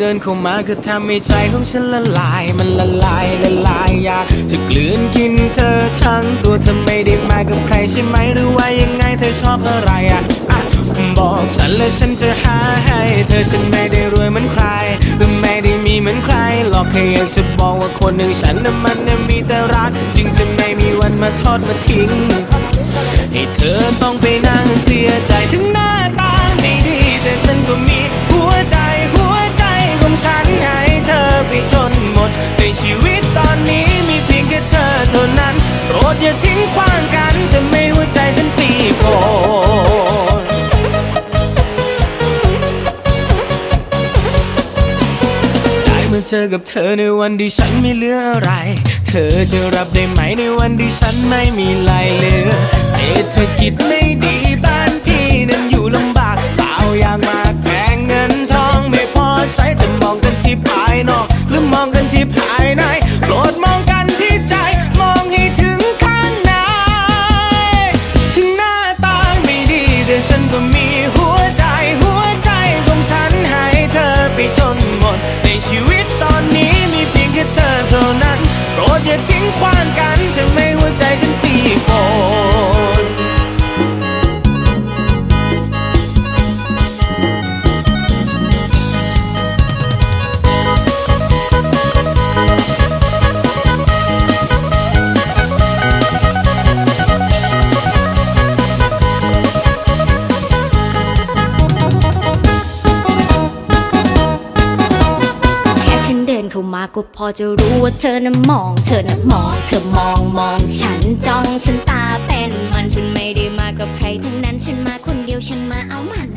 เดินเข้ามาก็ทำให้ใจของฉันละลาย มันละลายละลายอยากจะกลืนกินเธอทั้งตัวเธอไม่ได้มากับใครใช่ไหมหรือว่ายังไงเธอชอบอะไรอะอะบอกฉันและฉันจะหาให้ เธอฉันไม่ได้รวยเหมือนใครหรือไม่ได้มีเหมือนใครหรอกแค่อยากจะบอกว่าคนหนึ่งฉันน่ะมันน่ะมีแต่รัก จึงจะไม่มีวันมาทอดมาทิ้งให้เธอต้องไปนั่งเอย่าทิ้งขว้างกันจะไม่หัวใจฉันปีโกรธได้มาเจอกับเธอในวันที่ฉันไม่เหลืออะไร เธอจะรับได้ไหมในวันที่ฉันไม่มีลายเหลือ เศรษฐกิจไม่ดี ว้างกันจะไม่หัวใจฉัน เข้ามาก็พอจะรู้ว่าเธอน่ะมอง เธอน่ะมอง เธอมองมองฉันจ้องฉันตาเป็น มันฉันไม่ได้มากับใครทั้งนั้นฉันมาคนเดียวฉันมาเอามัน